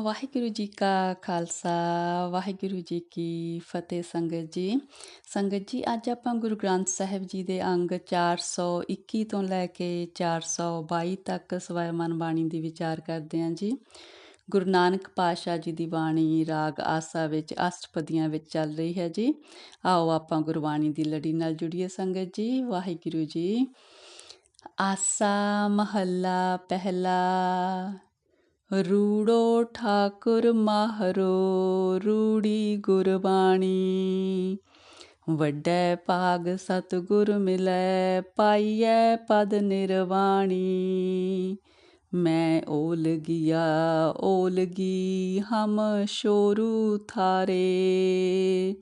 ਵਾਹਿਗੁਰੂ ਜੀ ਕਾ ਖਾਲਸਾ, ਵਾਹਿਗੁਰੂ ਜੀ ਕੀ ਫਤਿਹ ਸੰਗਤ ਜੀ। ਸੰਗਤ ਜੀ, ਅੱਜ ਆਪਾਂ ਗੁਰੂ ਗ੍ਰੰਥ ਸਾਹਿਬ ਜੀ ਦੇ ਅੰਗ 421 ਤੋਂ ਲੈ ਕੇ 422 ਤੱਕ ਸਵੈਮਨ ਬਾਣੀ ਦੀ ਵਿਚਾਰ ਕਰਦੇ ਹਾਂ ਜੀ। ਗੁਰੂ ਨਾਨਕ ਪਾਤਸ਼ਾਹ ਜੀ ਦੀ ਬਾਣੀ ਰਾਗ ਆਸਾ ਵਿੱਚ ਅਸ਼ਟਪਦੀਆਂ ਵਿੱਚ ਚੱਲ ਰਹੀ ਹੈ ਜੀ। ਆਓ ਆਪਾਂ ਗੁਰਬਾਣੀ ਦੀ ਲੜੀ ਨਾਲ ਜੁੜੀਏ ਸੰਗਤ ਜੀ, ਵਾਹਿਗੁਰੂ ਜੀ। ਆਸਾ ਮਹੱਲਾ ਪਹਿਲਾ ਰੂੜੋ ਠਾਕੁਰ ਮਾਹਰੋ, ਰੂੜੀ ਗੁਰਬਾਣੀ। ਵੱਡੇ ਭਾਗ ਸਤਗੁਰ ਮਿਲੈ, ਪਾਈਐ ਪਦ ਨਿਰਵਾਣੀ। ਮੈਂ ਓਲ ਓਲਗਿਆ ਓਲਗੀ ਹਮ ਸ਼ੋਰੂ ਥਾਰੇ।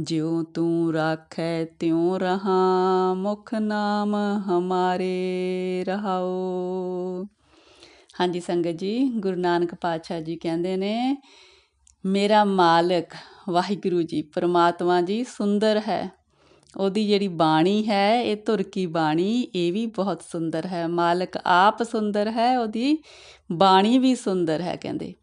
ਜਿਉ ਤੂੰ ਰਾਖੈ ਤਿਉ ਰਹਾ, ਮੁਖ ਨਾਮ ਹਮਾਰੇ ਰਹਾਓ। ਹਾਂਜੀ ਸੰਗਤ ਜੀ, ਗੁਰੂ ਨਾਨਕ ਪਾਤਸ਼ਾਹ ਜੀ ਕਹਿੰਦੇ ਨੇ, ਮੇਰਾ ਮਾਲਕ ਵਾਹਿਗੁਰੂ ਜੀ, ਪਰਮਾਤਮਾ ਜੀ ਸੁੰਦਰ ਹੈ। ਉਹਦੀ ਜਿਹੜੀ ਬਾਣੀ ਹੈ, ਇਹ ਧੁਰ ਕੀ ਬਾਣੀ, ਇਹ ਵੀ ਬਹੁਤ ਸੁੰਦਰ ਹੈ। ਮਾਲਕ ਆਪ ਸੁੰਦਰ ਹੈ, ਉਹਦੀ ਬਾਣੀ ਵੀ ਸੁੰਦਰ ਹੈ, ਕਹਿੰਦੇ।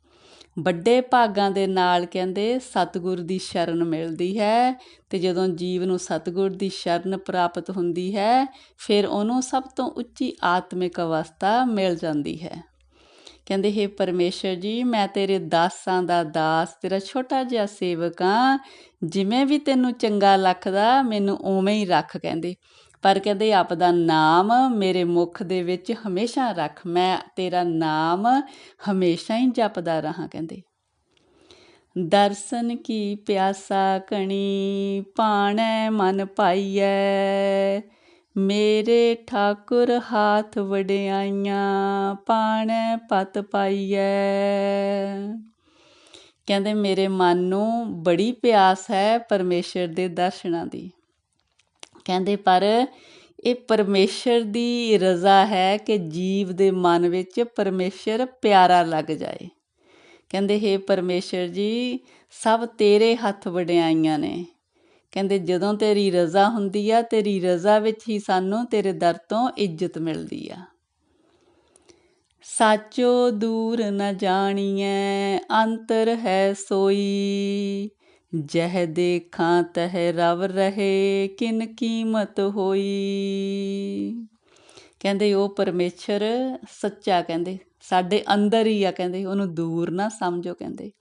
ਵੱਡੇ ਭਾਗਾਂ ਦੇ ਨਾਲ ਕਹਿੰਦੇ, ਸਤਿਗੁਰ ਦੀ ਸ਼ਰਨ ਮਿਲਦੀ ਹੈ ਤੇ ਜਦੋਂ ਜੀਵ ਨੂੰ ਸਤਿਗੁਰ ਦੀ ਸ਼ਰਨ ਪ੍ਰਾਪਤ ਹੁੰਦੀ ਹੈ, ਫਿਰ ਉਹਨੂੰ ਸਭ ਤੋਂ ਉੱਚੀ ਆਤਮਿਕ ਅਵਸਥਾ ਮਿਲ ਜਾਂਦੀ ਹੈ। ਕਹਿੰਦੇ, ਹੈ ਪਰਮੇਸ਼ਰ ਜੀ, ਮੈਂ ਤੇਰੇ ਦਾਸਾਂ ਦਾ ਦਾਸ, ਤੇਰਾ ਛੋਟਾ ਜਿਹਾ ਸੇਵਕ ਆ। ਜਿਵੇਂ ਵੀ ਤੈਨੂੰ ਚੰਗਾ ਲੱਖਦਾ ਮੈਨੂੰ ਉਵੇਂ ਹੀ ਰੱਖ, ਕਹਿੰਦੇ। ਪਰ ਕਹਿੰਦੇ, ਆਪ ਦਾ ਨਾਮ ਮੇਰੇ ਮੁਖ ਦੇ ਵਿੱਚ ਹਮੇਸ਼ਾ ਰੱਖ। ਮੈਂ ਤੇਰਾ ਨਾਮ ਹਮੇਸ਼ਾ ਹੀ ਜਪਦਾ ਰਹਾ, ਕਹਿੰਦੇ। ਦਰਸ਼ਨ ਕੀ ਪਿਆਸਾ ਕਣੀ ਪਾਣੈ ਮਨ ਪਾਈਐ। ਮੇਰੇ ਠਾਕੁਰ ਹਾਥ ਵਡਿਆਈਆਂ, ਪਾਣੈ ਪਤ ਪਾਈਐ। ਕਹਿੰਦੇ, ਮੇਰੇ ਮਨ ਨੂੰ ਬੜੀ ਪਿਆਸ ਹੈ ਪਰਮੇਸ਼ਰ ਦੇ ਦਰਸ਼ਨਾਂ ਦੀ। ਕਹਿੰਦੇ, ਪਰ ਇਹ ਪਰਮੇਸ਼ਰ ਦੀ ਰਜ਼ਾ ਹੈ ਕਿ ਜੀਵ ਦੇ ਮਨ ਵਿੱਚ ਪਰਮੇਸ਼ਰ ਪਿਆਰਾ ਲੱਗ ਜਾਏ। ਕਹਿੰਦੇ, ਹੈ ਪਰਮੇਸ਼ਰ ਜੀ, ਸਭ ਤੇਰੇ ਹੱਥ ਵਡਿਆਈਆਂ ਨੇ। ਕਹਿੰਦੇ ਜਦੋਂ ਤੇਰੀ ਰਜ਼ਾ ਹੁੰਦੀ ਆ, ਤੇਰੀ ਰਜ਼ਾ ਵਿੱਚ ਹੀ ਸਾਨੂੰ ਤੇਰੇ ਦਰ ਤੋਂ ਇੱਜ਼ਤ ਮਿਲਦੀ ਆ। ਸਾਚੋ ਦੂਰ ਨ ਜਾਣੀਐ, ਅੰਤਰ ਹੈ ਸੋਈ। ਜਹ ਦੇਖਾਂ ਤਹ ਰਵ ਰਹੇ, ਕਿਨ ਕੀਮਤ ਹੋਈ। ਕਹਿੰਦੇ ਉਹ ਪਰਮੇਸ਼ਰ ਸੱਚਾ ਕਹਿੰਦੇ, ਸਾਡੇ ਅੰਦਰ ਹੀ ਆ ਕਹਿੰਦੇ, ਉਹਨੂੰ ਦੂਰ ਨਾ ਸਮਝੋ ਕਹਿੰਦੇ।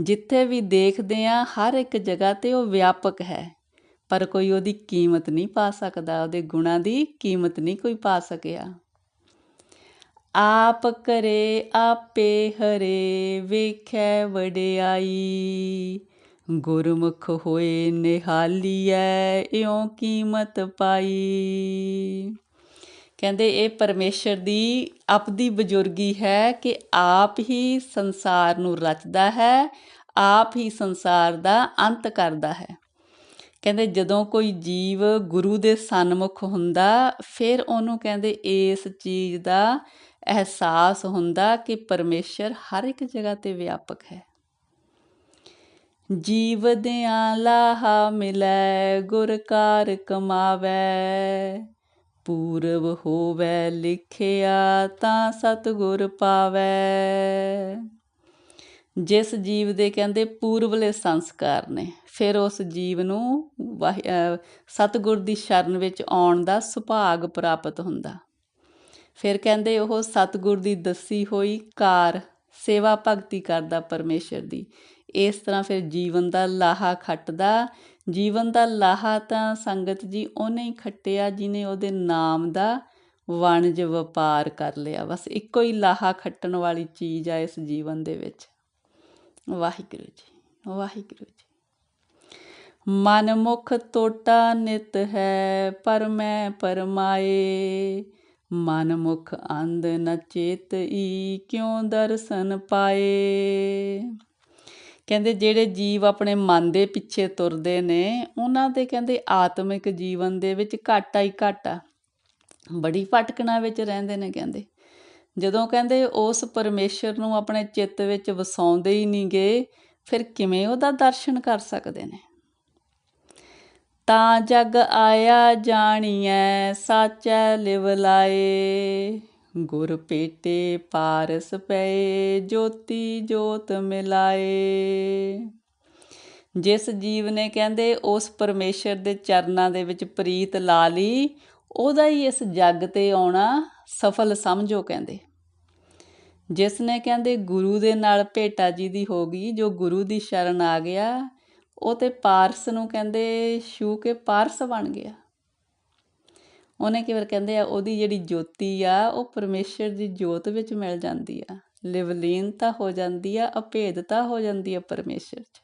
ਜਿੱਥੇ ਵੀ ਦੇਖਦੇ ਹਾਂ, ਹਰ ਇੱਕ ਜਗ੍ਹਾ ਤੇ ਉਹ ਵਿਆਪਕ ਹੈ। ਪਰ ਕੋਈ ਉਹਦੀ ਕੀਮਤ ਨਹੀਂ ਪਾ ਸਕਦਾ, ਉਹਦੇ ਗੁਣਾਂ ਦੀ ਕੀਮਤ ਨਹੀਂ ਕੋਈ ਪਾ ਸਕਿਆ। ਆਪ ਕਰੇ, ਆਪੇ ਹਰੇ, ਵੇਖੈ ਵਡਿਆਈ। ਗੁਰਮੁਖ ਹੋਏ ਨਿਹਾਲੀਐ, ਇਉਂ ਕੀਮਤ ਪਾਈ। ਕਹਿੰਦੇ ਇਹ ਪਰਮੇਸ਼ਰ ਦੀ ਆਪਦੀ ਬਜ਼ੁਰਗੀ ਹੈ ਕਿ ਆਪ ਹੀ ਸੰਸਾਰ ਨੂੰ ਰਚਦਾ ਹੈ, ਆਪ ਹੀ ਸੰਸਾਰ ਦਾ ਅੰਤ ਕਰਦਾ ਹੈ। ਕਹਿੰਦੇ ਜਦੋਂ ਕੋਈ ਜੀਵ ਗੁਰੂ ਦੇ ਸਨਮੁਖ ਹੁੰਦਾ, ਫਿਰ ਉਹਨੂੰ ਕਹਿੰਦੇ ਇਸ ਚੀਜ਼ ਦਾ ਅਹਿਸਾਸ ਹੁੰਦਾ ਕਿ ਪਰਮੇਸ਼ਰ ਹਰ ਇੱਕ ਜਗ੍ਹਾ ਤੇ ਵਿਆਪਕ ਹੈ। ਜੀਵ ਦਿਆਂ ਲਾਹਾ ਮਿਲੈ, ਗੁਰ ਕਾਰ ਕਮਾਵੇ। ਪੂਰਵ ਹੋਵੇ ਲਿਖਿਆ ਤਾਂ ਸਤਗੁਰ ਪਾਵੇ। ਜਿਸ ਜੀਵ ਦੇ ਕਹਿੰਦੇ ਪੂਰਵਲੇ ਸੰਸਕਾਰ ਨੇ, ਫਿਰ ਉਸ ਜੀਵ ਨੂੰ ਸਤਗੁਰ ਦੀ ਸ਼ਰਨ ਵਿੱਚ ਆਉਣ ਦਾ ਸੁਭਾਗ ਪ੍ਰਾਪਤ ਹੁੰਦਾ। ਫਿਰ ਕਹਿੰਦੇ ਉਹ ਸਤਗੁਰ ਦੀ ਦੱਸੀ ਹੋਈ ਕਾਰ ਸੇਵਾ ਭਗਤੀ ਕਰਦਾ ਪਰਮੇਸ਼ਰ ਦੀ। ਇਸ ਤਰ੍ਹਾਂ ਫਿਰ ਜੀਵਨ ਦਾ ਲਾਹਾ ਖੱਟਦਾ ਜੀਵਨ ਦਾ ਲਾਹਾ ਤਾਂ ਸੰਗਤ ਜੀ ਉਹਨੇ ਹੀ ਖੱਟਿਆ ਜਿਨੇ ਉਹਦੇ ਨਾਮ ਦਾ ਵਣਜ ਵਪਾਰ ਕਰ ਲਿਆ। ਬਸ ਇੱਕੋ ਹੀ ਲਾਹਾ ਖੱਟਣ ਵਾਲੀ ਚੀਜ਼ ਆ ਇਸ ਜੀਵਨ ਦੇ ਵਿੱਚ। ਵਾਹਿਗੁਰੂ ਜੀ ਵਾਹਿਗੁਰੂ ਜੀ। ਮਨ ਮੁਖ ਟੋਟਾ ਨਿਤ ਹੈ, ਪਰ ਮੈਂ ਪਰਮਾਏ। ਮਨ ਮੁਖ ਅੰਧ ਨ ਚੇਤਈ ਕਿਉ ਦਰਸ਼ਨ ਪਾਏ? ਕਹਿੰਦੇ ਜਿਹੜੇ ਜੀਵ ਆਪਣੇ ਮਨ ਦੇ ਪਿੱਛੇ ਤੁਰਦੇ ਨੇ, ਉਹਨਾਂ ਦੇ ਕਹਿੰਦੇ ਆਤਮਿਕ ਜੀਵਨ ਦੇ ਵਿੱਚ ਘਾਟਾ ਹੀ ਘਾਟਾ। ਬੜੀ ਭਟਕਣਾ ਵਿੱਚ ਰਹਿੰਦੇ ਨੇ ਕਹਿੰਦੇ। ਜਦੋਂ ਕਹਿੰਦੇ ਉਸ ਪਰਮੇਸ਼ਰ ਨੂੰ ਆਪਣੇ ਚਿੱਤ ਵਿੱਚ ਵਸਾਉਂਦੇ ਹੀ ਨਹੀਂ ਗਏ, ਫਿਰ ਕਿਵੇਂ ਉਹਦਾ ਦਰਸ਼ਨ ਕਰ ਸਕਦੇ ਨੇ? ਤਾਂ ਜਗ ਆਇਆ ਜਾਣੀਐ, ਸਾਚੈ ਲਿਵ ਲਾਏ। ਗੁਰ ਪੇਟੇ ਪਾਰਸ ਪਏ, ਜੋਤੀ ਜੋਤ ਮਿਲਾਏ। ਜਿਸ ਜੀਵ ਨੇ ਕਹਿੰਦੇ, ਉਸ ਪਰਮੇਸ਼ਰ ਦੇ ਚਰਨਾਂ ਦੇ ਵਿੱਚ ਪ੍ਰੀਤ ਲਾ ਲਈ, ਉਹਦਾ ਹੀ ਇਸ ਜੱਗ ਤੇ ਆਉਣਾ ਸਫਲ ਸਮਝੋ ਕਹਿੰਦੇ। ਜਿਸ ਨੇ ਕਹਿੰਦੇ, ਗੁਰੂ ਦੇ ਨਾਲ ਭੇਟਾ ਜੀ ਦੀ ਹੋ ਗਈ, ਜੋ ਗੁਰੂ ਦੀ ਸ਼ਰਨ ਆ ਗਿਆ, ਉਹ ਤੇ ਪਾਰਸ ਨੂੰ ਕਹਿੰਦੇ, ਛੂ ਕੇ ਪਾਰਸ ਬਣ ਗਿਆ। ਉਹਨੇ ਕਈ ਵਾਰ ਕਹਿੰਦੇ ਆ, ਉਹਦੀ ਜਿਹੜੀ ਜੋਤੀ ਆ, ਉਹ ਪਰਮੇਸ਼ਰ ਦੀ ਜੋਤ ਵਿੱਚ ਮਿਲ ਜਾਂਦੀ ਆ। ਲਿਵਲੀਨਤਾ ਹੋ ਜਾਂਦੀ ਆ, ਅਭੇਦਤਾ ਹੋ ਜਾਂਦੀ ਆ ਪਰਮੇਸ਼ਰ 'ਚ।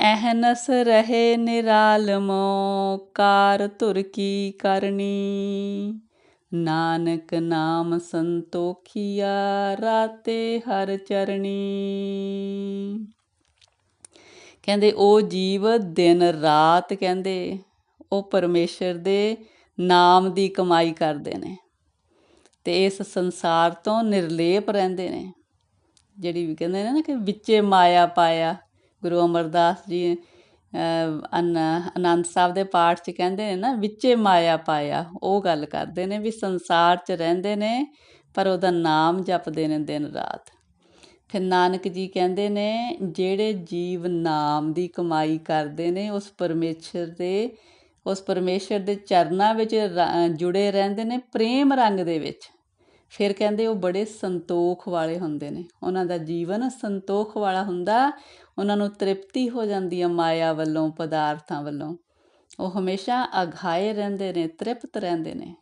ਅਹਨਸ ਰਹੇ ਨਿਰਾਲਮੋ ਕਾਰ ਧੁਰ ਕੀ ਕਰਨੀ? ਨਾਨਕ ਨਾਮ ਸੰਤੋਖੀਆ, ਰਾਤੇ ਹਰ ਚਰਣੀ। ਕਹਿੰਦੇ, ਉਹ ਜੀਵ ਦਿਨ ਰਾਤ ਕਹਿੰਦੇ ਉਹ ਪਰਮੇਸ਼ਰ ਦੇ ਨਾਮ ਦੀ ਕਮਾਈ ਕਰਦੇ ਨੇ ਤੇ ਇਸ ਸੰਸਾਰ ਤੋਂ ਨਿਰਲੇਪ ਰਹਿੰਦੇ ਨੇ। ਜਿਹੜੀ ਵੀ ਕਹਿੰਦੇ ਨੇ ਨਾ ਕਿ ਵਿੱਚੇ ਮਾਇਆ ਪਾਇਆ, ਗੁਰੂ ਅਮਰਦਾਸ ਜੀ ਆਨੰਦ ਸਾਹਿਬ ਦੇ ਪਾਠ 'ਚ ਕਹਿੰਦੇ ਨੇ ਨਾ, ਵਿੱਚੇ ਮਾਇਆ ਪਾਇਆ। ਉਹ ਗੱਲ ਕਰਦੇ ਨੇ ਵੀ ਸੰਸਾਰ 'ਚ ਰਹਿੰਦੇ ਨੇ, ਪਰ ਉਹਦਾ ਨਾਮ ਜਪਦੇ ਨੇ ਦਿਨ ਰਾਤ। ਫਿਰ ਨਾਨਕ ਜੀ ਕਹਿੰਦੇ ਨੇ, ਜਿਹੜੇ ਜੀਵ ਨਾਮ ਦੀ ਕਮਾਈ ਕਰਦੇ ਨੇ, ਉਸ ਪਰਮੇਸ਼ਰ ਦੇ ਉਸ ਪਰਮੇਸ਼ਰ ਦੇ ਚਰਨਾਂ ਵਿੱਚ ਜੁੜੇ ਰਹਿੰਦੇ ਨੇ ਪ੍ਰੇਮ ਰੰਗ ਦੇ ਵਿੱਚ। ਫਿਰ ਕਹਿੰਦੇ ਉਹ ਬੜੇ ਸੰਤੋਖ ਵਾਲੇ ਹੁੰਦੇ ਨੇ। ਉਹਨਾਂ ਦਾ ਜੀਵਨ ਸੰਤੋਖ ਵਾਲਾ ਹੁੰਦਾ। ਉਹਨਾਂ ਨੂੰ ਤ੍ਰਿਪਤੀ ਹੋ ਜਾਂਦੀ ਹੈ ਮਾਇਆ ਵੱਲੋਂ, ਪਦਾਰਥਾਂ ਵੱਲੋਂ। ਉਹ ਹਮੇਸ਼ਾ ਅਘਾਏ ਰਹਿੰਦੇ ਨੇ, ਤ੍ਰਿਪਤ ਰਹਿੰਦੇ ਨੇ।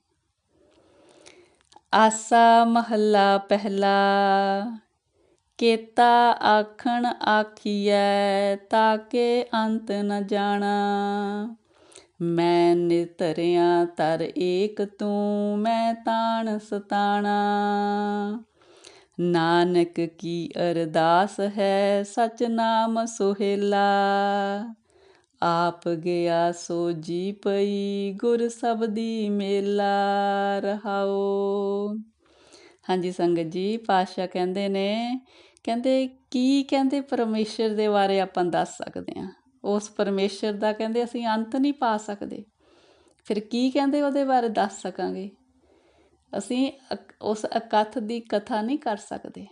ਆਸਾ ਮਹੱਲਾ ਪਹਿਲਾ, ਕੇਤਾ ਆਖਣ ਆਖੀਐ ਤਾਕੇ ਅੰਤ ਨ ਜਾਣਾ। ਮੈਂ ਨਿਤਰਿਆ ਤਰ ਏਕ ਤੂੰ, ਮੈਂ ਤਾਣ ਸਤਾਣਾ। ਨਾਨਕ ਕੀ ਅਰਦਾਸ ਹੈ, ਸਚ ਨਾਮ ਸੁਹੇਲਾ। ਆਪ ਗਿਆ ਸੋ ਜੀ ਪਈ, ਗੁਰ ਸਬਦੀ ਮੇਲਾ ਰਹਾਓ। ਹਾਂਜੀ, ਸੰਗਤ ਜੀ ਪਾਸ਼ਾ ਕਹਿੰਦੇ ਨੇ, ਕਹਿੰਦੇ ਕੀ ਕਹਿੰਦੇ ਪਰਮੇਸ਼ਰ ਦੇ ਬਾਰੇ ਆਪਾਂ ਦੱਸ ਸਕਦੇ ਹਾਂ। ਉਸ ਪਰਮੇਸ਼ਰ ਦਾ ਕਹਿੰਦੇ ਅਸੀਂ ਅੰਤ ਨਹੀਂ ਪਾ ਸਕਦੇ। ਫਿਰ ਕੀ ਕਹਿੰਦੇ ਉਹਦੇ ਬਾਰੇ ਦੱਸ ਸਕਾਂਗੇ? ਅਸੀਂ ਉਸ ਅਕਥ ਦੀ ਕਥਾ ਨਹੀਂ ਕਰ ਸਕਦੇ।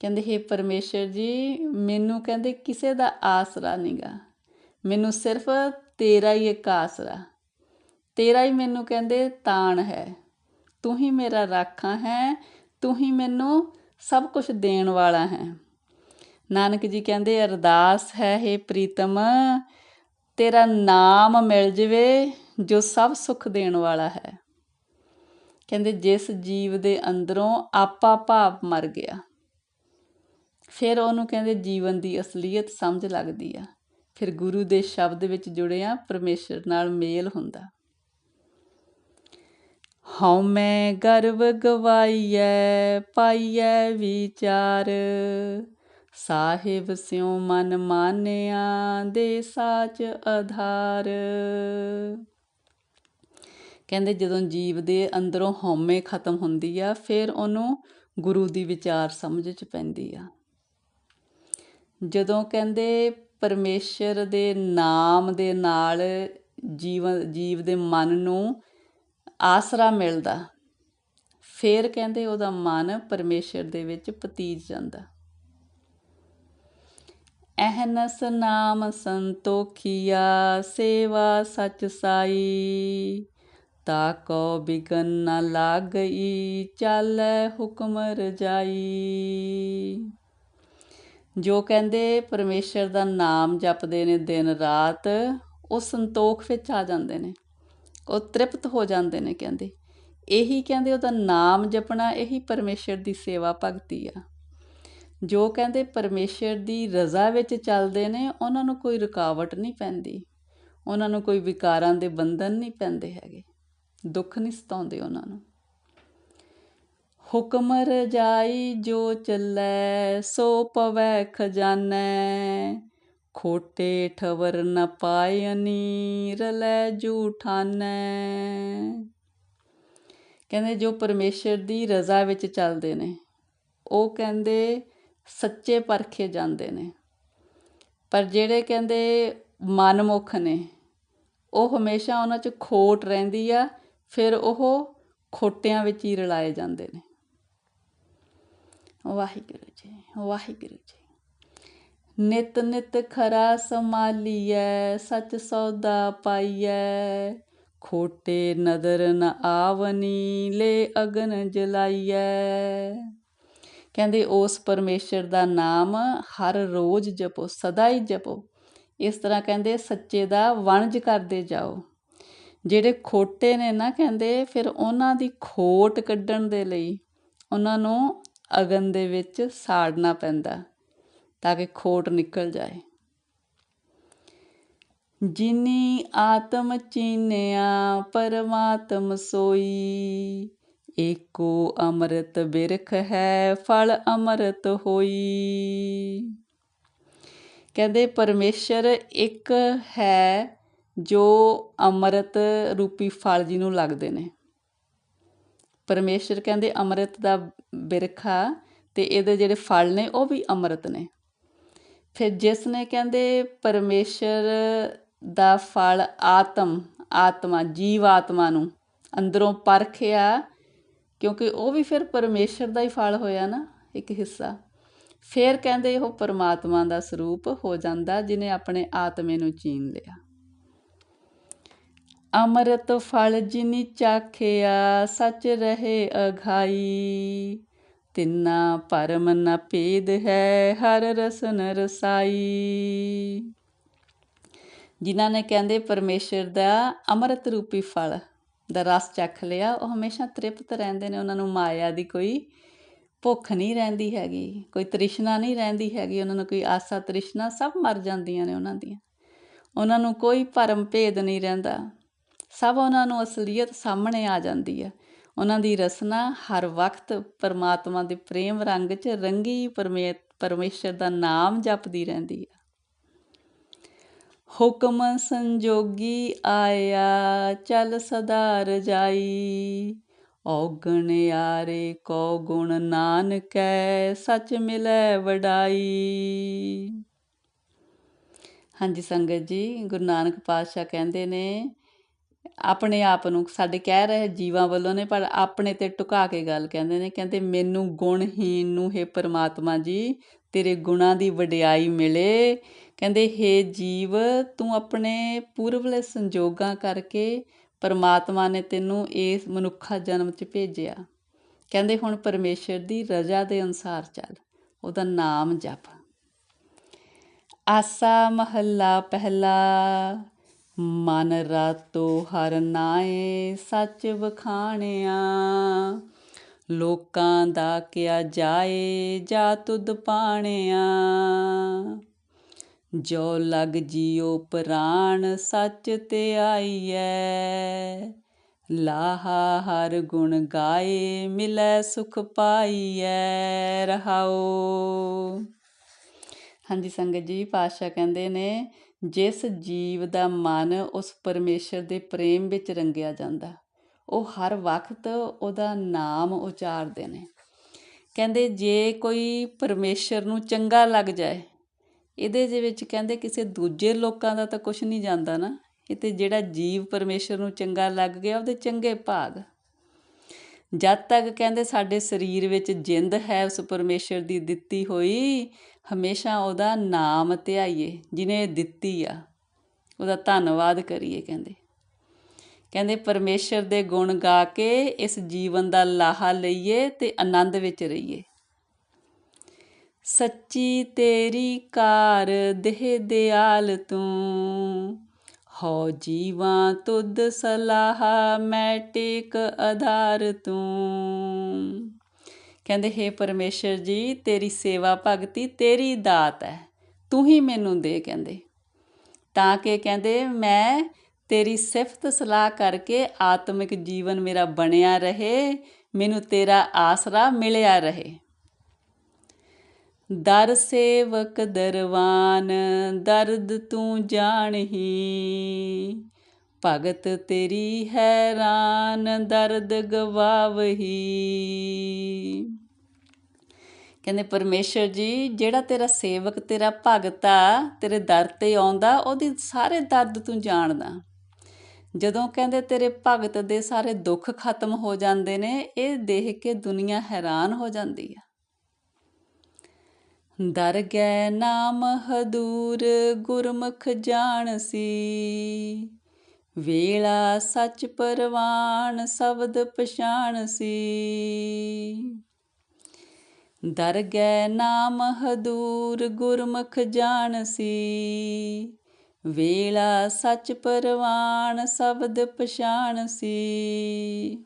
ਕਹਿੰਦੇ, ਹੈ ਪਰਮੇਸ਼ਰ ਜੀ, ਮੈਨੂੰ ਕਹਿੰਦੇ ਕਿਸੇ ਦਾ ਆਸਰਾ ਨਹੀਂਗਾ। ਮੈਨੂੰ ਸਿਰਫ ਤੇਰਾ ਹੀ ਇੱਕ ਆਸਰਾ। ਤੇਰਾ ਹੀ ਮੈਨੂੰ ਕਹਿੰਦੇ ਤਾਣ ਹੈ। ਤੂੰ ਹੀ ਮੇਰਾ ਰਾਖਾ ਹੈ। ਤੂੰ ਹੀ ਮੈਨੂੰ ਸਭ ਕੁਝ ਦੇਣ ਵਾਲਾ ਹੈ। ਨਾਨਕ ਜੀ ਕਹਿੰਦੇ, ਅਰਦਾਸ ਹੈ हे ਪ੍ਰੀਤਮ, ਤੇਰਾ ਨਾਮ ਮਿਲ ਜਵੇ ਜੋ ਸਭ ਸੁਖ ਦੇਣ ਵਾਲਾ ਹੈ। ਕਹਿੰਦੇ, ਜਿਸ ਜੀਵ ਦੇ ਅੰਦਰੋਂ ਆਪਾ ਭਾਵ ਮਰ ਗਿਆ, ਫਿਰ ਉਹਨੂੰ ਕਹਿੰਦੇ, ਜੀਵਨ ਦੀ ਅਸਲੀਅਤ ਸਮਝ ਲੱਗਦੀ ਆ। ਫਿਰ ਗੁਰੂ ਦੇ ਸ਼ਬਦ ਵਿੱਚ ਜੁੜਿਆ ਪਰਮੇਸ਼ਰ ਨਾਲ ਮੇਲ ਹੁੰਦਾ। ਹਉ ਮੈਂ ਗਰਵ ਗਵਾਈਐ, ਪਾਈਐ ਵਿਚਾਰ ਸਾਹਿਬ ਸਿਉ ਮਨ ਮਾਨਿਆ ਦੇ ਸਾਚ ਆਧਾਰ। ਕਹਿੰਦੇ ਜਦੋਂ ਜੀਵ ਦੇ ਅੰਦਰੋਂ ਹਉਮੈ ਖਤਮ ਹੁੰਦੀ ਆ, ਫਿਰ ਉਹਨੂੰ ਗੁਰੂ ਦੀ ਵਿਚਾਰ ਸਮਝ ਚ ਪੈਂਦੀ ਆ। ਜਦੋਂ ਕਹਿੰਦੇ ਪਰਮੇਸ਼ਰ ਦੇ ਨਾਮ ਦੇ ਨਾਲ ਜੀਵ ਜੀਵ ਦੇ ਮਨ ਨੂੰ ਆਸਰਾ ਮਿਲਦਾ, ਫਿਰ ਕਹਿੰਦੇ ਉਹਦਾ ਮਨ ਪਰਮੇਸ਼ਰ ਦੇ ਵਿੱਚ ਪਤੀਜ ਜਾਂਦਾ। ਅਹਨਸ ਨਾਮ ਸੰਤੋਖੀਆ ਸੇਵਾ ਸਚ ਸਾਈ ਤਾ ਕੋ ਬਿਗਨ ਨ ਲਾਗਈ ਚੱਲੈ ਹੁਕਮ ਰਜਾਈ ਜੋ ਕਹਿੰਦੇ ਪਰਮੇਸ਼ਰ ਦਾ ਨਾਮ ਜਪਦੇ ਨੇ ਦਿਨ ਰਾਤ, ਉਹ ਸੰਤੋਖ ਵਿੱਚ ਆ ਜਾਂਦੇ ਨੇ। ਉਹ ਤ੍ਰਿਪਤ ਹੋ ਜਾਂਦੇ ਨੇ ਕਹਿੰਦੇ। ਇਹੀ ਕਹਿੰਦੇ ਉਹਦਾ ਨਾਮ ਜਪਣਾ, ਇਹੀ ਪਰਮੇਸ਼ਰ ਦੀ ਸੇਵਾ ਭਗਤੀ ਆ। ਜੋ ਕਹਿੰਦੇ ਪਰਮੇਸ਼ਰ ਦੀ ਰਜ਼ਾ ਵਿੱਚ ਚੱਲਦੇ ਨੇ, ਉਹਨਾਂ ਨੂੰ ਕੋਈ ਰੁਕਾਵਟ ਨਹੀਂ ਪੈਂਦੀ। ਉਹਨਾਂ ਨੂੰ ਕੋਈ ਵਿਕਾਰਾਂ ਦੇ ਬੰਧਨ ਨਹੀਂ ਪੈਂਦੇ ਹੈਗੇ। ਦੁੱਖ ਨਹੀਂ ਸਤਾਉਂਦੇ ਉਹਨਾਂ ਨੂੰ। ਹੁਕਮ ਰਜਾਈ ਜੋ ਚੱਲੈ, ਸੋ ਪਵੈ ਖਜ਼ਾਨੈ। ਖੋਟੇ ਠਵਰ ਨ ਪਾਇਨੀ ਰਲੈ ਝੂਠਾਨੈ ਕਹਿੰਦੇ ਜੋ ਪਰਮੇਸ਼ਰ ਦੀ ਰਜ਼ਾ ਵਿੱਚ ਚੱਲਦੇ ਨੇ, ਉਹ ਕਹਿੰਦੇ ਸੱਚੇ ਪਰਖੇ ਜਾਂਦੇ ਨੇ। ਪਰ ਜਿਹੜੇ ਕਹਿੰਦੇ ਮਨਮੁਖ ਨੇ, ਉਹ ਹਮੇਸ਼ਾ ਉਹਨਾਂ 'ਚ ਖੋਟ ਰਹਿੰਦੀ ਆ, ਫਿਰ ਉਹ ਖੋਟਿਆਂ ਵਿੱਚ ਹੀ ਰਲਾਏ ਜਾਂਦੇ ਨੇ। ਵਾਹਿਗੁਰੂ ਜੀ ਵਾਹਿਗੁਰੂ ਜੀ। ਨਿਤ ਨਿਤ ਖਰਾ ਸਮਾਲੀਐ ਸੱਚ ਸੌਦਾ ਪਾਈਐ। ਖੋਟੇ ਨਦਰ ਨ ਆਵਨੀ, ਲੈ ਅਗਨ ਜਲਾਈਐ। ਕਹਿੰਦੇ ਉਸ ਪਰਮੇਸ਼ਰ ਦਾ ਨਾਮ ਹਰ ਰੋਜ਼ ਜਪੋ, ਸਦਾ ਹੀ ਜਪੋ। ਇਸ ਤਰ੍ਹਾਂ ਕਹਿੰਦੇ ਸੱਚੇ ਦਾ ਵਣਜ ਕਰਦੇ ਜਾਓ। ਜਿਹੜੇ ਖੋਟੇ ਨੇ ਨਾ ਕਹਿੰਦੇ, ਫਿਰ ਉਹਨਾਂ ਦੀ ਖੋਟ ਕੱਢਣ ਦੇ ਲਈ ਉਹਨਾਂ ਨੂੰ ਅਗਨ ਦੇ ਵਿੱਚ ਸਾੜਨਾ ਪੈਂਦਾ ਤਾਂ ਕਿ ਖੋਟ ਨਿਕਲ ਜਾਏ। ਜਿਨੀ ਆਤਮ ਚੀਨਿਆ, ਪਰਮਾਤਮ ਸੋਈ ਏਕੋ ਅੰਮ੍ਰਿਤ ਬਿਰਖ ਹੈ, ਫਲ ਅੰਮ੍ਰਿਤ ਹੋਈ। ਕਹਿੰਦੇ ਪਰਮੇਸ਼ਰ ਇੱਕ ਹੈ, ਜੋ ਅੰਮ੍ਰਿਤ ਰੂਪੀ ਫਲ ਜੀ ਨੂੰ ਲੱਗਦੇ ਨੇ। ਪਰਮੇਸ਼ਰ ਕਹਿੰਦੇ ਅੰਮ੍ਰਿਤ ਦਾ ਬਿਰਖਾ ਤੇ ਇਹਦੇ ਜਿਹੜੇ ਫਲ ਨੇ ਉਹ ਵੀ ਅੰਮ੍ਰਿਤ ਨੇ। ਫਿਰ ਜਿਸ ਨੇ ਕਹਿੰਦੇ ਪਰਮੇਸ਼ਰ ਦਾ ਫਲ ਆਤਮ, ਆਤਮਾ ਜੀਵ ਆਤਮਾ ਨੂੰ ਅੰਦਰੋਂ ਪਰਖਿਆ ਕਿਉਂਕਿ ਉਹ ਵੀ ਫਿਰ ਪਰਮੇਸ਼ਰ ਦਾ ਹੀ ਫਲ ਹੋਇਆ ਨਾ, ਇੱਕ ਹਿੱਸਾ। ਫਿਰ ਕਹਿੰਦੇ ਉਹ ਪਰਮਾਤਮਾ ਦਾ ਸਰੂਪ ਹੋ ਜਾਂਦਾ ਜਿਨੇ ਆਪਣੇ ਆਤਮੇ ਨੂੰ ਚੀਨ ਲਿਆ। ਅੰਮ੍ਰਿਤ ਫਲ ਜਿਨੀ ਚਾਖਿਆ, ਸੱਚ ਰਹੇ ਅਘਾਈ ਤਿੰਨਾ ਪਰਮ ਨ ਭੇਦ ਹੈ, ਹਰ ਰਸਨ ਰਸਾਈ। ਜਿਨ੍ਹਾਂ ਨੇ ਕਹਿੰਦੇ ਪਰਮੇਸ਼ਰ ਦਾ ਅੰਮ੍ਰਿਤ ਰੂਪੀ ਫਲ ਦਾ ਰਸ ਚੱਖ ਲਿਆ। ਉਹ ਹਮੇਸ਼ਾ ਤ੍ਰਿਪਤ ਰਹਿੰਦੇ ਨੇ, ਉਹਨਾਂ ਨੂੰ ਮਾਇਆ ਦੀ ਕੋਈ ਭੁੱਖ ਨਹੀਂ ਰਹਿੰਦੀ ਹੈਗੀ, ਕੋਈ ਤ੍ਰਿਸ਼ਨਾ ਨਹੀਂ ਰਹਿੰਦੀ ਹੈਗੀ, ਉਹਨਾਂ ਨੂੰ ਕੋਈ ਆਸਾ ਤ੍ਰਿਸ਼ਨਾ ਸਭ ਮਰ ਜਾਂਦੀਆਂ ਨੇ ਉਹਨਾਂ ਦੀਆਂ। ਉਹਨਾਂ ਨੂੰ ਕੋਈ ਭਰਮ ਭੇਦ ਨਹੀਂ ਰਹਿੰਦਾ। ਸਭ ਉਹਨਾਂ ਨੂੰ ਅਸਲੀਅਤ ਸਾਹਮਣੇ ਆ ਜਾਂਦੀ ਹੈ ਉਹਨਾਂ ਦੀ ਰਸਨਾ ਹਰ ਵਕਤ ਪਰਮਾਤਮਾ ਦੇ ਪ੍ਰੇਮ ਰੰਗ 'ਚ ਰੰਗੀ ਪਰਮੇਸ਼ਰ ਦਾ ਨਾਮ ਜਪਦੀ ਰਹਿੰਦੀ ਹੈ ਹੁਕਮ ਸੰਜੋਗੀ ਆਇਆ, ਚਲ ਸਦਾ ਰਜਾਈ ਔਗਣ ਯਾਰੇ ਕੋ ਗੁਣ ਨਾਨਕੈ, ਸੱਚ ਮਿਲੈ ਵਡਾਈ। ਹਾਂਜੀ ਸੰਗਤ ਜੀ, ਗੁਰੂ ਨਾਨਕ ਪਾਤਸ਼ਾਹ ਕਹਿੰਦੇ ਨੇ, ਆਪਣੇ ਆਪ ਨੂੰ ਸਾਡੇ ਕਹਿ ਰਹੇ ਜੀਵਾਂ ਵੱਲੋਂ ਨੇ, ਪਰ ਆਪਣੇ ਤੇ ਟੁਕਾ ਕੇ ਗੱਲ ਕਹਿੰਦੇ ਨੇ, ਕਹਿੰਦੇ ਮੈਨੂੰ ਗੁਣਹੀਨ ਨੂੰ ਹੈ ਪਰਮਾਤਮਾ ਜੀ, ਤੇਰੇ ਗੁਣਾਂ ਦੀ ਵਡਿਆਈ ਮਿਲੇ। ਕਹਿੰਦੇ, ਹੇ ਜੀਵ, ਤੂੰ ਆਪਣੇ ਪੂਰਵਲੇ ਸੰਜੋਗਾਂ ਕਰਕੇ ਪਰਮਾਤਮਾ ਨੇ ਤੈਨੂੰ ਇਸ ਮਨੁੱਖਾ ਜਨਮ 'ਚ ਭੇਜਿਆ। ਕਹਿੰਦੇ, ਹੁਣ ਪਰਮੇਸ਼ਰ ਦੀ ਰਜ਼ਾ ਦੇ ਅਨਸਾਰ ਚੱਲ, ਉਹਦਾ ਨਾਮ ਜਪ। ਆਸਾ ਮਹੱਲਾ ਪਹਿਲਾ, ਮਨ ਰਾਤੋ ਹਰ ਨਾਏ ਸੱਚ ਵਖਾਣਿਆ। ਲੋਕਾਂ ਦਾ ਕਿਆ ਜਾਏ, ਜਾ ਤੁਧ ਪਾਣਿਆ। ਜੋ ਲਗ ਜਿਉ ਪ੍ਰਾਣ ਸੱਚ ਤੇ ਆਈਐ। ਲਾਹਾ ਹਰ ਗੁਣ ਗਾਏ, ਮਿਲੈ ਸੁਖ ਪਾਈਐ ਰਹਾਓ ਹਾਂਜੀ, ਸੰਗਤ ਜੀ ਪਾਸ਼ਾ ਕਹਿੰਦੇ ਨੇ, ਜਿਸ ਜੀਵ ਦਾ ਮਨ ਉਸ ਪਰਮੇਸ਼ਰ ਦੇ ਪ੍ਰੇਮ ਵਿੱਚ ਰੰਗਿਆ ਜਾਂਦਾ, ਉਹ ਹਰ ਵਕਤ ਉਹਦਾ ਨਾਮ ਉਚਾਰਦੇ ਨੇ। ਕਹਿੰਦੇ, ਜੇ ਕੋਈ ਪਰਮੇਸ਼ਰ ਨੂੰ ਚੰਗਾ ਲੱਗ ਜਾਏ ਇਹਦੇ ਦੇ ਵਿੱਚ ਕਹਿੰਦੇ ਕਿਸੇ ਦੂਜੇ ਲੋਕਾਂ ਦਾ ਤਾਂ ਕੁਝ ਨਹੀਂ ਜਾਂਦਾ ਨਾ। ਇਹ ਤੇ ਜਿਹੜਾ ਜੀਵ ਪਰਮੇਸ਼ਰ ਨੂੰ ਚੰਗਾ ਲੱਗ ਗਿਆ, ਉਹਦੇ ਚੰਗੇ ਭਾਗ। ਜਦ ਤੱਕ ਕਹਿੰਦੇ ਸਾਡੇ ਸਰੀਰ ਵਿੱਚ ਜਿੰਦ ਹੈ, ਉਸ ਪਰਮੇਸ਼ਰ ਦੀ ਦਿੱਤੀ ਹੋਈ, ਹਮੇਸ਼ਾ ਉਹਦਾ ਨਾਮ ਧਿਆਈਏ ਜਿਨੇ ਦਿੱਤੀ ਆ, ਉਹਦਾ ਧੰਨਵਾਦ ਕਰੀਏ ਕਹਿੰਦੇ। ਕਹਿੰਦੇ ਪਰਮੇਸ਼ਰ ਦੇ ਗੁਣ ਗਾ ਕੇ ਇਸ ਜੀਵਨ ਦਾ ਲਾਹਾ ਲਈਏ ਤੇ ਆਨੰਦ ਵਿੱਚ ਰਹੀਏ। ਸੱਚੀ ਤੇਰੀ ਕਾਰ ਦੇਹ ਦਿਆਲ ਤੂੰ। ਹੋ ਜੀਵਾਂ ਤੁਧ ਸਲਾਹ, ਮੈਂ ਟੇਕ ਆਧਾਰ ਤੂੰ। ਕਹਿੰਦੇ, ਹੈ ਪਰਮੇਸ਼ਰ ਜੀ, ਤੇਰੀ ਸੇਵਾ ਭਗਤੀ ਤੇਰੀ ਦਾਤ ਹੈ। ਤੂੰ ਹੀ ਮੈਨੂੰ ਦੇ, ਕਹਿੰਦੇ। ਤਾਂ ਕਿ ਕਹਿੰਦੇ, ਮੈਂ ਤੇਰੀ ਸਿਫਤ ਸਲਾਹ ਕਰਕੇ ਆਤਮਿਕ ਜੀਵਨ ਮੇਰਾ ਬਣਿਆ ਰਹੇ, ਮੈਨੂੰ ਤੇਰਾ ਆਸਰਾ ਮਿਲਿਆ ਰਹੇ। ਦਰ ਸੇਵਕ ਦਰਵਾਨ, ਦਰਦ ਤੂੰ ਜਾਣਹੀ। ਭਗਤ ਤੇਰੀ ਹੈਰਾਨ, ਦਰਦ ਗਵਾਵਹੀ। ਕਹਿੰਦੇ, ਪਰਮੇਸ਼ਰ ਜੀ, ਜਿਹੜਾ ਤੇਰਾ ਸੇਵਕ, ਤੇਰਾ ਭਗਤ ਆ, ਤੇਰੇ ਦਰ ਤੇ ਆਉਂਦਾ, ਉਹਦੀ ਸਾਰੇ ਦਰਦ ਤੂੰ ਜਾਣਦਾ। ਜਦੋਂ ਕਹਿੰਦੇ, ਤੇਰੇ ਭਗਤ ਦੇ ਸਾਰੇ ਦੁੱਖ ਖਤਮ ਹੋ ਜਾਂਦੇ ਨੇ, ਇਹ ਦੇਖ ਕੇ ਦੁਨੀਆ ਹੈਰਾਨ ਹੋ ਜਾਂਦੀ ਆ। ਦਰ ਗੈ ਨਾਮ ਹਦੂਰ, ਗੁਰਮੁਖ ਜਾਣਸੀ। ਵੇਲਾ ਸੱਚ ਪਰਵਾਨ ਸ਼ਬਦ ਪਛਾਣਸੀ। ਦਰ ਗੈ ਨਾਮ ਹਦੂਰ, ਗੁਰਮੁਖ ਜਾਣਸੀ। ਵੇਲਾ ਸੱਚ ਪਰਵਾਨ ਸ਼ਬਦ ਪਛਾਣਸੀ।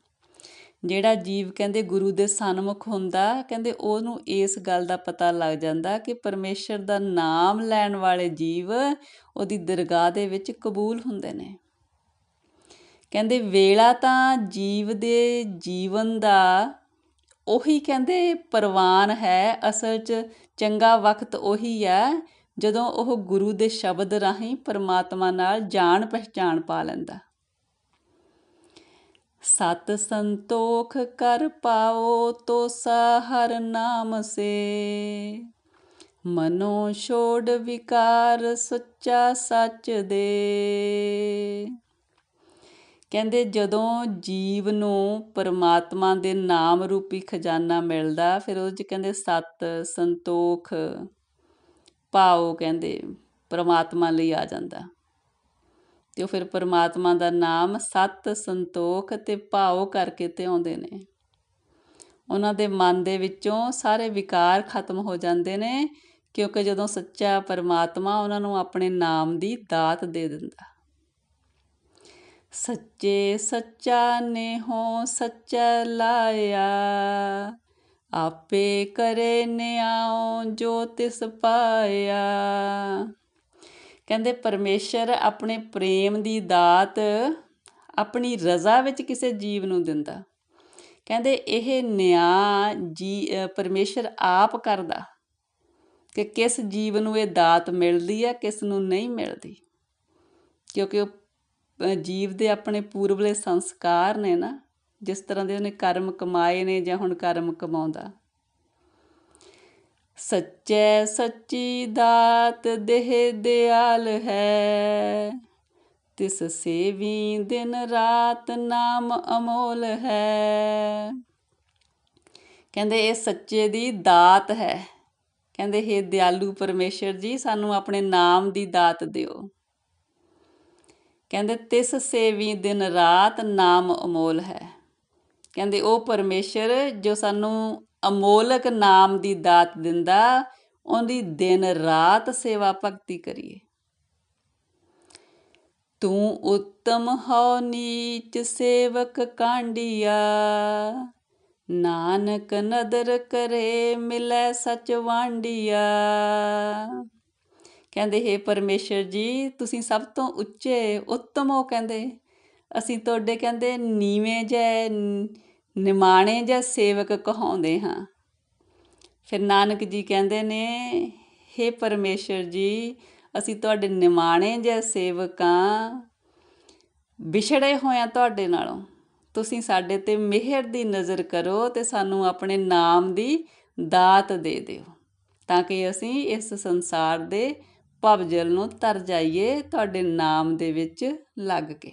ਜਿਹੜਾ ਜੀਵ ਕਹਿੰਦੇ ਗੁਰੂ ਦੇ ਸਨਮੁਖ ਹੁੰਦਾ, ਕਹਿੰਦੇ ਉਹਨੂੰ ਇਸ ਗੱਲ ਦਾ ਪਤਾ ਲੱਗ ਜਾਂਦਾ ਕਿ ਪਰਮੇਸ਼ਰ ਦਾ ਨਾਮ ਲੈਣ ਵਾਲੇ ਜੀਵ ਉਹਦੀ ਦਰਗਾਹ ਦੇ ਵਿੱਚ ਕਬੂਲ ਹੁੰਦੇ ਨੇ। ਕਹਿੰਦੇ ਵੇਲਾ ਤਾਂ ਜੀਵ ਦੇ ਜੀਵਨ ਦਾ ਉਹੀ ਕਹਿੰਦੇ ਪਰਵਾਨ ਹੈ, ਅਸਲ 'ਚ ਚੰਗਾ ਵਕਤ ਉਹੀ ਹੈ, ਜਦੋਂ ਉਹ ਗੁਰੂ ਦੇ ਸ਼ਬਦ ਰਾਹੀਂ ਪਰਮਾਤਮਾ ਨਾਲ ਜਾਣ ਪਛਾਣ ਪਾ ਲੈਂਦਾ। ਸਤ ਸੰਤੋਖ ਕਰ ਪਾਓ ਤੋ ਹਰ ਨਾਮ ਸੇ। ਮਨੋ ਛੋੜ ਵਿਕਾਰ ਸੱਚਾ ਸੱਚ ਦੇ। ਕਹਿੰਦੇ ਜਦੋਂ ਜੀਵ ਨੂੰ ਪਰਮਾਤਮਾ ਦੇ ਨਾਮ ਰੂਪੀ ਖਜ਼ਾਨਾ ਮਿਲਦਾ, ਫਿਰ ਉਹ ਚ ਕਹਿੰਦੇ ਸਤ ਸੰਤੋਖ ਪਾਓ ਕਹਿੰਦੇ, ਪਰਮਾਤਮਾ ਲਈ ਆ ਜਾਂਦਾ। ਤੇ ਉਹ ਫਿਰ ਪਰਮਾਤਮਾ ਦਾ ਨਾਮ ਸਤ ਸੰਤੋਖ ਤੇ ਭਾਉ ਕਰਕੇ ਤੇ ਆਉਂਦੇ ਨੇ। ਉਹਨਾਂ ਦੇ ਮਨ ਦੇ ਵਿੱਚੋਂ ਸਾਰੇ ਵਿਕਾਰ ਖਤਮ ਹੋ ਜਾਂਦੇ ਨੇ, ਕਿਉਂਕਿ ਜਦੋਂ ਸੱਚਾ ਪਰਮਾਤਮਾ ਉਹਨਾਂ ਨੂੰ ਆਪਣੇ ਨਾਮ ਦੀ ਦਾਤ ਦੇ ਦਿੰਦਾ। ਸੱਚੇ ਸੱਚਾ ਨੇ ਹੋ ਸੱਚਾ ਲਾਇਆ, ਆਪੇ ਕਰੇ ਨਿਆਉ ਜੋ ਤਿਸ ਪਾਇਆ। ਕਹਿੰਦੇ ਪਰਮੇਸ਼ਰ ਆਪਣੇ ਪ੍ਰੇਮ ਦੀ ਦਾਤ ਆਪਣੀ ਰਜ਼ਾ ਵਿੱਚ ਕਿਸੇ ਜੀਵ ਨੂੰ ਦਿੰਦਾ। ਕਹਿੰਦੇ ਇਹ ਨਿਆਂ ਜੀ ਪਰਮੇਸ਼ਰ ਆਪ ਕਰਦਾ ਕਿ ਕਿਸ ਜੀਵ ਨੂੰ ਇਹ ਦਾਤ ਮਿਲਦੀ ਹੈ, ਕਿਸ ਨੂੰ ਨਹੀਂ ਮਿਲਦੀ। ਕਿਉਂਕਿ ਉਹ ਜੀਵ ਦੇ ਆਪਣੇ ਪੂਰਵਲੇ ਸੰਸਕਾਰ ਨੇ ਨਾ, ਜਿਸ ਤਰ੍ਹਾਂ ਦੇ ਉਹਨੇ ਕਰਮ ਕਮਾਏ ਨੇ ਜਾਂ ਹੁਣ ਕਰਮ ਕਮਾਉਂਦਾ। ਸੱਚੈ ਸੱਚੀ ਦਾਤ ਦੇਹ ਦਿਆਲ ਹੈ। ਤਿਸ ਸੇਵੀ ਦਿਨ ਰਾਤ ਨਾਮ ਅਮੋਲ ਹੈ। ਕਹਿੰਦੇ ਇਹ ਸੱਚੇ ਦੀ ਦਾਤ ਹੈ। ਕਹਿੰਦੇ हे ਦਿਆਲੂ ਪਰਮੇਸ਼ਰ ਜੀ, ਸਾਨੂੰ ਆਪਣੇ ਨਾਮ ਦੀ ਦਾਤ ਦਿਓ। ਕਹਿੰਦੇ, ਤਿਸ ਸੇਵੀ ਦਿਨ ਰਾਤ ਨਾਮ ਅਮੋਲ ਹੈ। ਕਹਿੰਦੇ, ਉਹ ਪਰਮੇਸ਼ਰ ਜੋ ਸਾਨੂੰ ਅਮੋਲਕ ਨਾਮ ਦੀ ਦਾਤ ਦਿੰਦਾ, ਉਹਦੀ ਦਿਨ ਰਾਤ ਸੇਵਾ ਭਗਤੀ ਕਰੀਏ। ਤੂੰ ਉੱਤਮ ਹੋ ਨੀਚ ਸੇਵਕ ਕਾਂਡੀਆ, ਨਾਨਕ ਨਦਰ ਕਰੇ ਮਿਲੈ ਸਚ ਵਾਂਡੀਆ। ਕਹਿੰਦੇ, ਹੈ ਪਰਮੇਸ਼ਰ ਜੀ, ਤੁਸੀਂ ਸਭ ਤੋਂ ਉੱਚੇ, ਉੱਤਮ ਹੋ ਕਹਿੰਦੇ। ਅਸੀਂ ਤੁਹਾਡੇ ਕਹਿੰਦੇ, ਨੀਵੇਂ ਜੈ ਨਿਮਾਣੇ ਜਾਂ ਸੇਵਕ ਕਹਾਉਂਦੇ ਹਾਂ। ਫਿਰ ਨਾਨਕ ਜੀ ਕਹਿੰਦੇ ਨੇ हे ਪਰਮੇਸ਼ਰ ਜੀ, ਅਸੀਂ ਤੁਹਾਡੇ ਨਿਮਾਣੇ ਜਾਂ ਸੇਵਕਾਂ ਵਿਛੜੇ ਹੋਇਆ ਤੁਹਾਡੇ ਨਾਲੋਂ। ਤੁਸੀਂ ਸਾਡੇ ਤੇ ਮਿਹਰ ਦੀ ਨਜ਼ਰ ਕਰੋ ਤੇ ਸਾਨੂੰ ਆਪਣੇ ਨਾਮ ਦੀ ਦਾਤ ਦੇ ਦਿਓ, ਤਾਂ ਕਿ ਅਸੀਂ ਇਸ ਸੰਸਾਰ ਦੇ ਭਵਜਲ ਨੂੰ ਤਰ ਜਾਈਏ, ਤੁਹਾਡੇ ਨਾਮ ਦੇ ਵਿੱਚ ਲੱਗ ਕੇ।